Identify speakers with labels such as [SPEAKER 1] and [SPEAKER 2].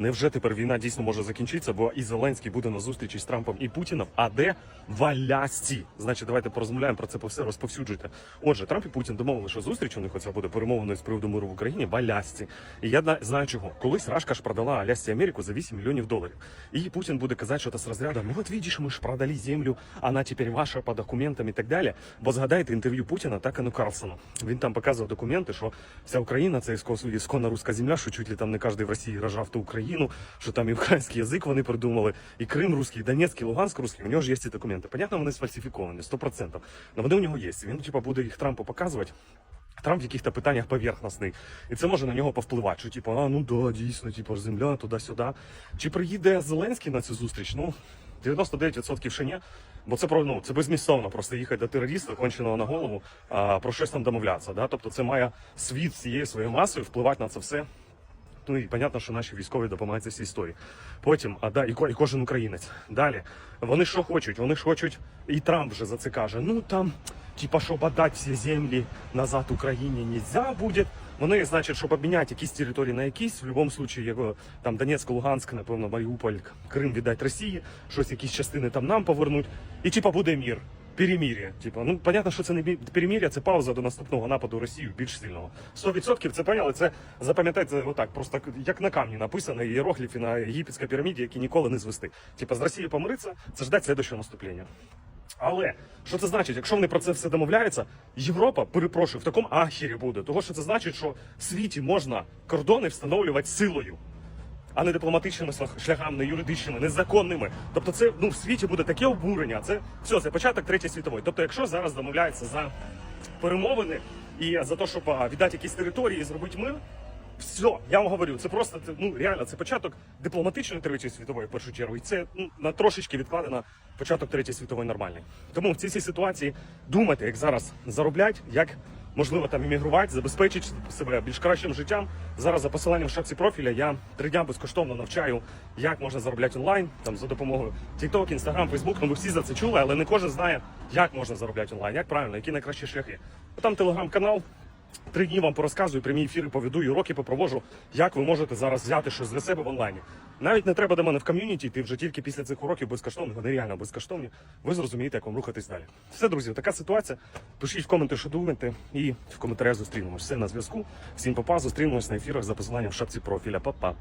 [SPEAKER 1] Невже тепер війна дійсно може закінчитися? Бо і Зеленський буде на зустрічі з Трампом і Путіним. А де в? Значить, давайте порозмовляємо про це по все розповсюджуйте. Отже, Трамп і Путін домовили, що зустріч у них оця буде перемовиною з приводу миру в Україні в. І я знаю чого. Колись Рашка ж продала Алясці Америку за 8 мільйонів доларів. І Путін буде казати, що це з розряду, ну от видиш, ми ж продали землю, вона тепер ваша по документам і так далі. Бо згадайте інтерв'ю Путіна та Кену Карлсону. Він там показував документи, що вся Україна це іско- ісконна руська земля, що чуть ли там не кожен в Росії рожав ту Україну, що там і український язик вони придумали, і Крим русський, і Донецький, і Луганськ русський. У нього ж є ці документи. Понятно, вони сфальсифіковані, 100%. Але вони у нього є. Він типа буде їх Трампу показувати. Трамп в яких-то питаннях поверхностний. І це може на нього повпливати. Що типу, а ну да, дійсно, типу, земля туди-сюди. Чи приїде Зеленський на цю зустріч? Ну, 99% ще ні. Бо це про ну це безмістовно просто їхати до терориста, конченого на голову, а про щось там домовлятися. Да? Тобто це має світ цією своєю масою впливати на це все. Ну і понятно, що наші військові допомагають цій історії. Потім, а да, і, і кожен українець. Далі. Вони що хочуть? Вони ж хочуть, і Трамп вже за це каже: ну там, типа, щоб отдати всі землі назад Україні нельзя буде. Вони, значить, щоб обміняти якісь території на якісь, в будь-якому випадку, його там Донецьк, Луганськ, напевно, Маріуполь, Крим віддати Росії, щось якісь частини там нам повернуть, і типа буде мір. Перемір'я. Типу, ну понятно, що це не перемір'я, це пауза до наступного нападу Росії більш сильного. 100% це поняли. Це запам'ятайте отак, просто як на камні написано іерогліфи на єгипетській піраміді, які ніколи не звести. Типа з Росією помириться, це ждать слідчого наступлення. Але що це значить? Якщо вони про це все домовляються, Європа, перепрошую, в такому ахірі буде. Того, що це значить, що в світі можна кордони встановлювати силою а не дипломатичними шляхами, не юридичними, незаконними. Тобто, це ну в світі буде таке обурення. Це все, це початок третьої світової. Тобто, якщо зараз домовляються за перемовини і за те, щоб віддати якісь території і зробити мир. Все, я вам говорю, це просто ну реально це початок дипломатичної третьої світової в першу чергу, і це ну на трошечки відкладено початок третьої світової нормальний. Тому в цій ситуації думайте, як зараз зароблять, як можливо там іммігрувати, забезпечити себе більш кращим життям. Зараз за посиланням в шапці профіля я три дня безкоштовно навчаю, як можна заробляти онлайн, там за допомогою TikTok, Instagram, Facebook. Ну ви всі за це чули, але не кожен знає, як можна заробляти онлайн, як правильно, які найкращі шляхи. Там телеграм-канал. Три дні вам порозказую, прямі ефіри поведу і уроки попровожу, як ви можете зараз взяти щось для себе в онлайні. Навіть не треба до мене в ком'юніті, ти вже тільки після цих уроків безкоштовних, вони реально безкоштовні. Ви зрозумієте, як вам рухатись далі. Все, друзі, така ситуація. Пишіть в коменти, що думаєте, і в коментарях зустрінемось. Все на зв'язку. Всім папа, зустрінемось на ефірах за посиланням в шапці профіля. Па-па.